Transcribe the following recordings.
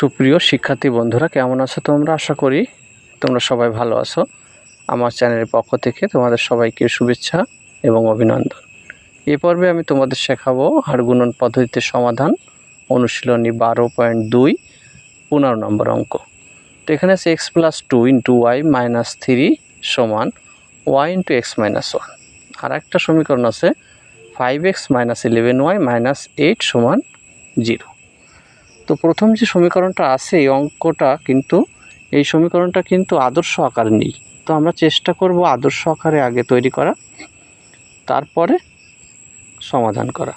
সুপ্রিয় শিক্ষার্থী বন্ধুরা, কেমন আছো তোমরা? আশা করি তোমরা সবাই ভালো আছো। আমার চ্যানেলের পক্ষ থেকে তোমাদের সবাইকে শুভেচ্ছা এবং অভিনন্দন। এ পর্বে আমি তোমাদের শেখাবো হাড় গুণন পদ্ধতিতে সমাধান অনুশীলনী বারো পয়েন্ট দুই, পনেরো নম্বর অঙ্ক। তো এখানে আছে x plus two into y minus three সমান y into x minus one আর একটা সমীকরণ আছে five x minus eleven y minus eight সমান জিরো তো প্রথম যে সমীকরণটা আছে, এই অঙ্কটা কিন্তু, এই সমীকরণটা কিন্তু আদর্শ আকারে নেই। তো আমরা চেষ্টা করব আদর্শ আকারে আগে তৈরি করা, তারপরে সমাধান করা।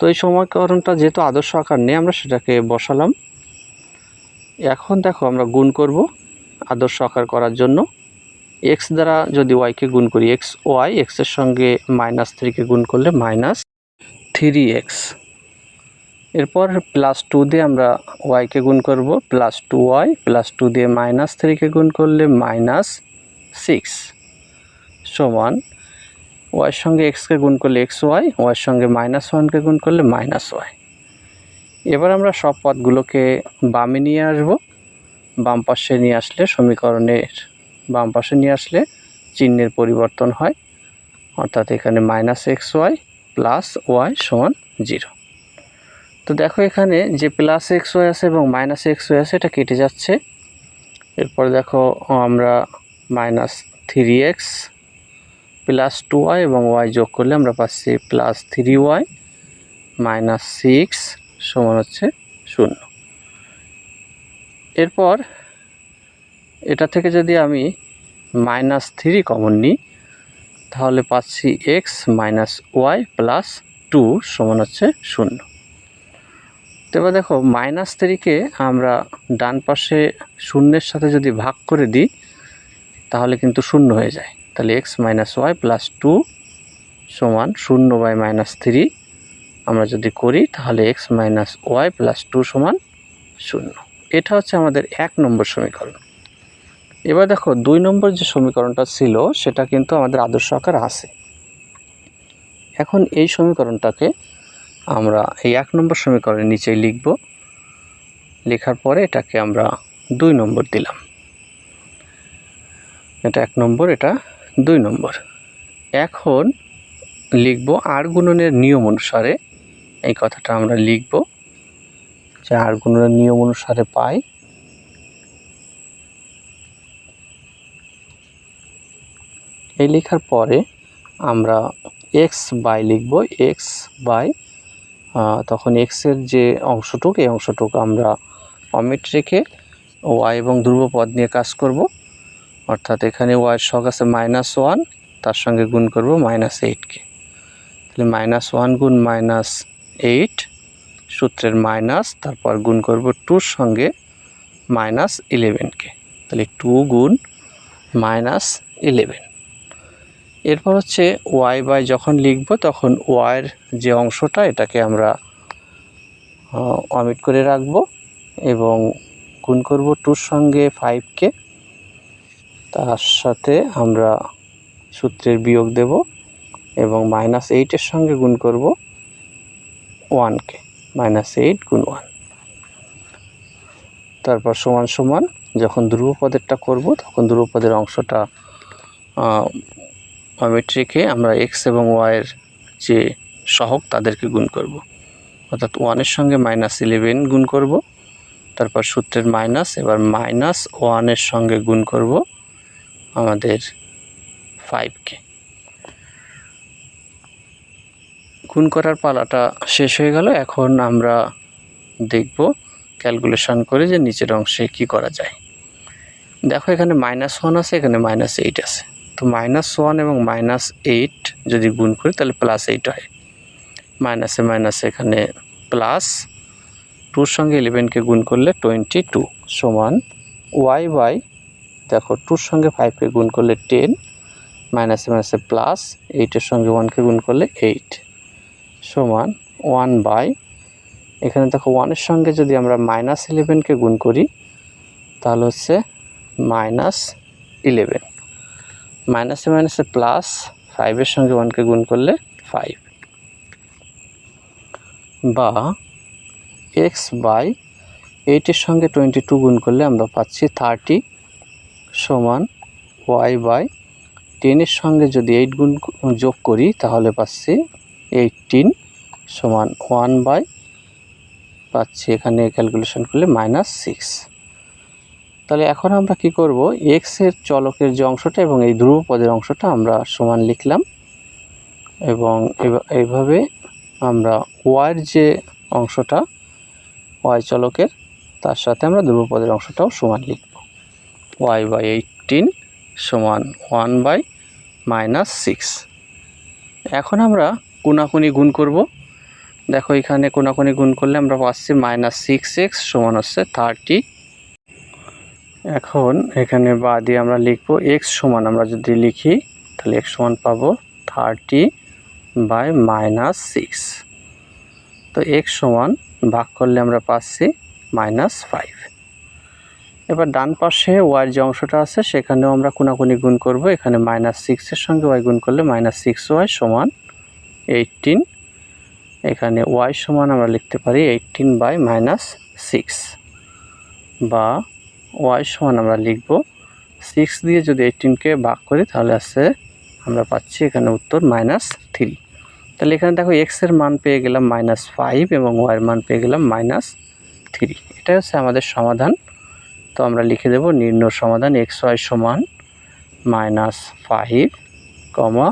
তো এই সমীকরণটা যেহেতু আদর্শ আকার নেই, আমরা সেটাকে বসালাম। এখন দেখো আমরা গুণ করব আদর্শ আকার করার জন্য। এক্স দ্বারা যদি ওয়াইকে গুণ করি এক্স ওয়াই এক্সের সঙ্গে মাইনাস থ্রিকে গুণ করলে মাইনাস থ্রি এক্স এরপর প্লাস টু দিয়ে আমরা ওয়াইকে গুণ করব plus two y plus two দিয়ে মাইনাস থ্রিকে গুণ করলে মাইনাস সিক্স সমান ওয়াইয়ের সঙ্গে এক্সকে গুণ করলে এক্স ওয়াই ওয়াইয়ের সঙ্গে মাইনাস ওয়ানকে গুণ করলে মাইনাস ওয়াই এবার আমরা সব পদগুলোকে বামে নিয়ে আসব। বাম পাশে নিয়ে আসলে সমীকরণের, বাম পাশে নিয়ে আসলে চিহ্নের পরিবর্তন হয়। অর্থাৎ এখানে minus x y plus y সমান জিরো তো দেখো এখানে যে প্লাস এক্স ওয়াই আছে এবং মাইনাস এক্স ওয়াই আছে, এটা কেটে যাচ্ছে। এরপর দেখো আমরা minus three x plus two y এবং ওয়াই যোগ করলে আমরা পাচ্ছি plus three y minus six সমান হচ্ছে শূন্য। এরপর এটা থেকে যদি আমি মাইনাস থ্রি কমন নিই, তাহলে পাচ্ছি x minus y plus two সমান হচ্ছে শূন্য। এবার দেখো মাইনাস থ্রিকে আমরা ডান পাশে শূন্যের সাথে যদি ভাগ করে দিই, তাহলে কিন্তু শূন্য হয়ে যায়। তাহলে x minus y plus two সমান শূন্য বাই মাইনাস থ্রি আমরা যদি করি, তাহলে x minus y plus two সমান শূন্য। এটা হচ্ছে আমাদের এক নম্বর সমীকরণ। এবার দেখো, দুই নম্বর যে সমীকরণটা ছিল, সেটা কিন্তু আমাদের আদর্শ আকার আছে। এখন এই সমীকরণটাকে আমরা এই এক নম্বর সমীকরণের নিচেই লিখব। লেখার পরে এটাকে আমরা দুই নম্বর দিলাম। এটা এক নম্বর, এটা দুই নম্বর। এখন লিখব আর গুণনের নিয়ম অনুসারে এই কথাটা আমরা লিখব যে আর গুণনের নিয়ম অনুসারে পাই। এই লেখার পরে আমরা এক্স বাই লিখব এক্স বাই তখন এক্সের যে অংশটুক, এই অংশটুক আমরা অমিট রেখে ওয়াই এবং ধ্রুবপদ নিয়ে কাজ করব। অর্থাৎ এখানে ওয়াইয়ের শখ আছে মাইনাস ওয়ান তার সঙ্গে গুণ করব মাইনাস এইটকে তাহলে মাইনাস ওয়ান গুণ মাইনাস এইট সূত্রের মাইনাস তারপর গুণ করব টুর সঙ্গে মাইনাস ইলেভেনকে তাহলে টু গুণ মাইনাস ইলেভেন এরপর হচ্ছে ওয়াই বাই যখন লিখব তখন ওয়াইয়ের যে অংশটা এটাকে আমরা অমিট করে রাখব এবং গুণ করব টুর সঙ্গে ফাইভকে তার সাথে আমরা সূত্রের বিয়োগ দেব এবং মাইনাস এইটের সঙ্গে গুণ করব ওয়ানকে মাইনাস এইট গুণ ওয়ান তারপর সমান সমান যখন ধ্রুবপদেরটা করব তখন ধ্রুবপদের অংশটা রেখে আমরা এক্স এবং ওয়াইয়ের যে সহক তাদেরকে গুণ করব। অর্থাৎ ওয়ানের সঙ্গে মাইনাস ইলেভেন গুণ করব। তারপর সূত্রের মাইনাস এবার মাইনাস ওয়ানের সঙ্গে গুণ করব আমাদের ফাইভকে গুণ করার পালাটা শেষ হয়ে গেল। এখন আমরা দেখব ক্যালকুলেশন করে যে নিচের অংশে কি করা যায়। দেখো এখানে মাইনাস ওয়ান আছে, এখানে মাইনাস এইট আছে। তো মাইনাস ওয়ান এবং মাইনাস এইট যদি গুণ করি, তাহলে প্লাস এইট হয়। মাইনাসে মাইনাসে এখানে প্লাস টুর সঙ্গে ইলেভেনকে গুণ করলে টোয়েন্টি টু সমান ওয়াই বাই দেখো টুর সঙ্গে ফাইভকে গুণ করলে টেন মাইনাসে মাইনাসে প্লাস এইটের সঙ্গে ওয়ানকে গুণ করলে এইট সমান ওয়ান বাই এখানে দেখো ওয়ানের সঙ্গে যদি আমরা মাইনাস ইলেভেনকে গুণ করি, তাহলে হচ্ছে মাইনাস ইলেভেন মাইনাসে মাইনাসে প্লাস ফাইভের সঙ্গে ওয়ানকে গুণ করলে ফাইভ বা এক্স বাই এইটের সঙ্গে টোয়েন্টি টু গুণ করলে আমরা পাচ্ছি থার্টি সমান ওয়াই বাই টেনের সঙ্গে যদি এইট গুণ যোগ করি, তাহলে পাচ্ছি এইটিন সমান ওয়ান বাই পাচ্ছি এখানে ক্যালকুলেশন করলে মাইনাস সিক্স তাহলে এখন আমরা কি করব? এক্সের চলকের যে অংশটা এবং এই ধ্রুবপদের অংশটা আমরা সমান লিখলাম। এবং এইভাবে আমরা ওয়াইয়ের যে অংশটা ওয়াই চলকের, তার সাথে আমরা ধ্রুবপদের অংশটাও সমান লিখব। ওয়াই বাই এইটিন সমান ওয়ান বাই মাইনাস সিক্স এখন আমরা কোনাকুনি গুণ করব। দেখো এখানে কোনাকুনি গুণ করলে আমরা পাচ্ছি মাইনাস সিক্স এক্স সমান হচ্ছে থার্টি এখন এখানে বা দিয়ে আমরা লিখব এক্স সমান, আমরা যদি লিখি, তাহলে এক্স সমান পাবো থার্টি বাই মাইনাস সিক্স তো এক্স সমান ভাগ করলে আমরা পাচ্ছি মাইনাস ফাইভ এবার ডান পাশে ওয়াইয়ের যে অংশটা আছে, সেখানেও আমরা কোনাকুনি গুণ করব। এখানে মাইনাস সিক্সের সঙ্গে ওয়াই গুণ করলে মাইনাস সিক্স ওয়াই সমান এইটিন এখানে ওয়াই সমান আমরা লিখতে পারি এইটিন বাই মাইনাস সিক্স বা ওয়াই সমান আমরা লিখব। সিক্স দিয়ে যদি এইটিনকে ভাগ করি, তাহলে আসছে আমরা পাচ্ছি এখানে উত্তর মাইনাস থ্রি তাহলে এখানে দেখো এক্সের মান পেয়ে গেলাম মাইনাস ফাইভ এবং ওয়াইয়ের মান পেয়ে গেলাম মাইনাস থ্রি এটাই হচ্ছে আমাদের সমাধান। তো আমরা লিখে দেব নির্ণয় সমাধান এক্স ওয়াই সমান minus five comma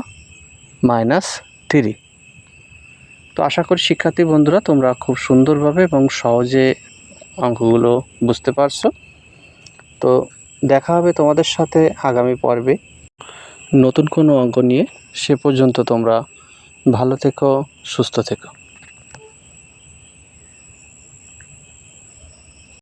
minus three তো আশা করি শিক্ষার্থী বন্ধুরা তোমরা খুব সুন্দরভাবে এবং সহজে অঙ্কগুলো বুঝতে পারছ। তো দেখা হবে তোমাদের সাথে আগামী পর্বে। নতুন কোনো অঙ্ক নিয়ে সে পর্যন্ত তোমরা ভালো থেকো, সুস্থ থেকো।